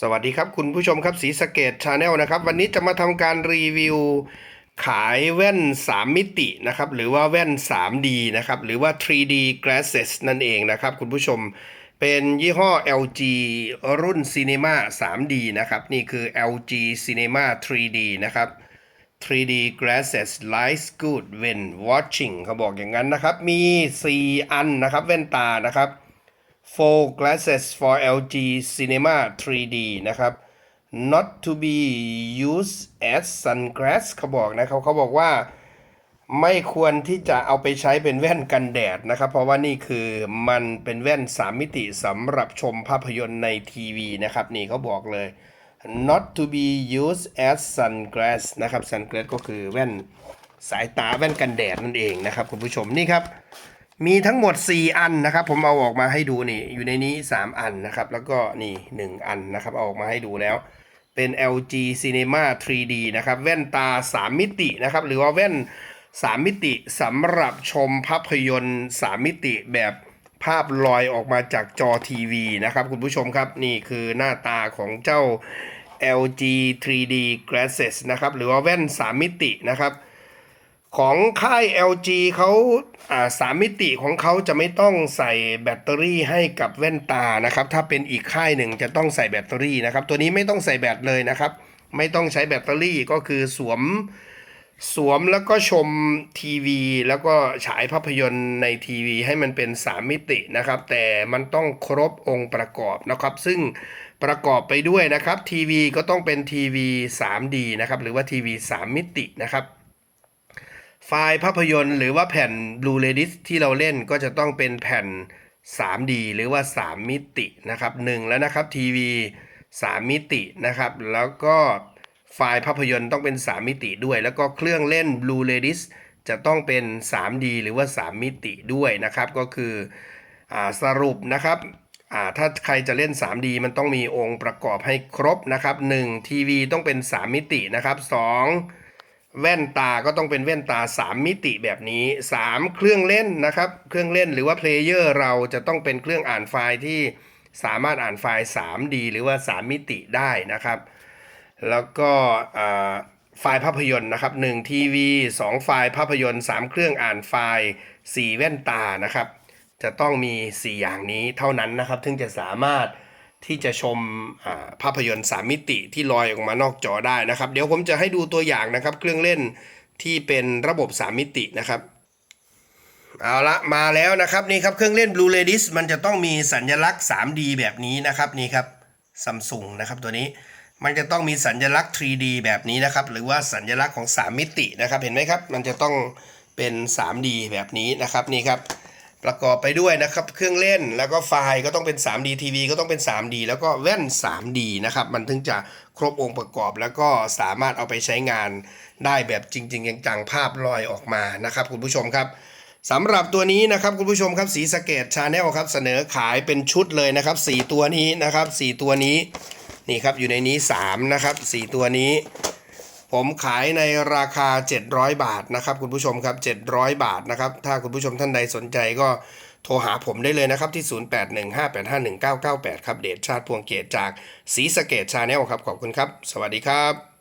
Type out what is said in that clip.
สวัสดีครับคุณผู้ชมครับสีสเกตชาแนลนะครับ วันนี้จะมาทำการรีวิว ขายแว่น 3 มิตินะครับ หรือว่าแว่น 3D นะครับ หรือว่า 3D glasses นั่นเองนะครับ คุณผู้ชมเป็นยี่ห้อ LG รุ่น Cinema 3D นะครับ นี่คือ LG Cinema 3D นะครับ 3D glasses lights good when watching เขาบอกอย่างนั้นนะครับ มี 4 อันนะครับแว่นตานะครับ four glasses for LG Cinema 3D นะครับ not to be used as sunglass เขาบอกนะครับเขาบอกว่าไม่ควรที่จะเอาไปใช้เป็นแว่นกันแดดนะครับ เพราะว่านี่คือมันเป็นแว่น 3 มิติสำหรับชมภาพยนตร์ในทีวีนะครับ นี่เขาบอกเลย not to be used as sunglass นะครับ sunglass ก็คือแว่นสายตาแว่นกันแดดนั่นเองนะครับคุณผู้ชมนี่ครับ มีทั้งหมด 4 อันนะครับ ผมเอาออกมาให้ดูนี่ อยู่ในนี้ 3 อันนะครับ แล้วก็นี่ 1 อันนะครับเอาออกมาให้ดูแล้ว เป็น LG Cinema 3D นะครับ แว่นตา 3 มิตินะครับ หรือว่าแว่น 3 มิติสำหรับชมภาพยนตร์ 3 มิติแบบภาพลอยออกมาจากจอทีวีนะครับ คุณผู้ชมครับนี่คือหน้าตาของเจ้า LG 3D glasses นะครับ หรือว่าแว่น 3 มิตินะครับ ของค่าย LG เขาสามมิติของเขาจะไม่ต้องใส่แบตเตอรี่ให้กับแว่นตานะครับ ถ้าเป็นอีกค่ายหนึ่งจะต้องใส่แบตเตอรี่นะครับ ตัวนี้ไม่ต้องใส่แบตเลยนะครับ ไม่ต้องใช้แบตเตอรี่ก็คือสวมสวมแล้วก็ชมทีวี แล้วก็ฉายภาพยนตร์ในทีวี ให้มันเป็น 3 มิตินะครับ แต่มันต้องครบองค์ประกอบนะครับ ซึ่งประกอบไปด้วยนะครับทีวีก็ต้องเป็นทีวี 3D นะครับ หรือว่าทีวี 3 มิตินะครับ ไฟล์ภาพยนตร์หรือว่าแผ่น Blu-ray disc ที่เราเล่นก็จะต้องเป็นแผ่น 3D หรือว่า 3 มิตินะครับหนึ่งแล้วนะครับทีวี 3 มิตินะครับแล้วก็ไฟล์ภาพยนตร์ต้องเป็น 3 มิติด้วย แล้วก็เครื่องเล่น Blu-ray disc จะต้องเป็น 3D หรือว่า 3 มิติด้วยนะครับก็คืออสรุปนะครับถ้าใครจะเล่น 3D มันต้องมีองค์ประกอบให้ครบนะครับ 1 ทีวีต้องเป็น 3 มิตินะครับ 2 แว่นตาก็ต้องเป็นแว่นตา 3 มิติแบบนี้ 3 เครื่องเล่นนะครับ เครื่องเล่นหรือว่าเพลเยอร์เราจะต้องเป็นเครื่องอ่านไฟล์ที่สามารถอ่านไฟล์ 3D หรือว่า 3 มิติได้นะครับ แล้วก็ไฟล์ภาพยนตร์นะครับ1ทีวี2ไฟล์ภาพยนตร์3 เครื่องอ่านไฟล์4แว่นตานะครับ จะต้องมี 4 อย่างนี้เท่านั้นนะครับถึงจะสามารถ ที่จะชมภาพยนตร์3มิติที่ลอยออกมานอกจอได้นะครับ เดี๋ยวผมจะให้ดูตัวอย่างนะครับ เครื่องเล่นที่เป็นระบบ 3 มิตินะครับเอาละมาแล้วนะครับนี่ครับเครื่องเล่น Blue r a d i s มันจะต้องมีสัญลักษณ์ 3D แบบนี้นะครับนี่ครับซัมซุงนะครับตัวนี้มันจะต้องมีสัญลักษณ์ 3D แบบนี้นะครับ หรือว่าสัญลักษณ์ของ 3 มิตินะครับ เห็นไหมครับ มันจะต้องเป็น 3D แบบนี้นะครับนี่ครับ ประกอบไปด้วยนะครับเครื่องเล่นแล้วก็ไฟล์ก็ต้องเป็น 3D ทีวีก็ต้องเป็น 3D แล้วก็แว่น 3D นะครับมันถึงจะครบองค์ประกอบแล้วก็สามารถเอาไปใช้งานได้แบบจริง ๆ จังๆภาพลอยออกมานะครับคุณผู้ชมครับสำหรับตัวนี้นะครับคุณผู้ชมครับสีสเกตชาแนลครับเสนอขายเป็นชุดเลยนะครับ 4 ตัวนี้นะครับ 4 ตัวนี้นี่ครับอยู่ในนี้ 3 นะครับ 4 ตัวนี้ ผมขายในราคา 700 บาทนะครับคุณผู้ชมครับ 700 บาทนะครับ ถ้าคุณผู้ชมท่านใดสนใจก็โทรหาผมได้เลยนะครับที่ 0815851998 ครับ เดชชาติพวงเกตจากสีสะเกตชาแนลครับ ขอบคุณครับ สวัสดีครับ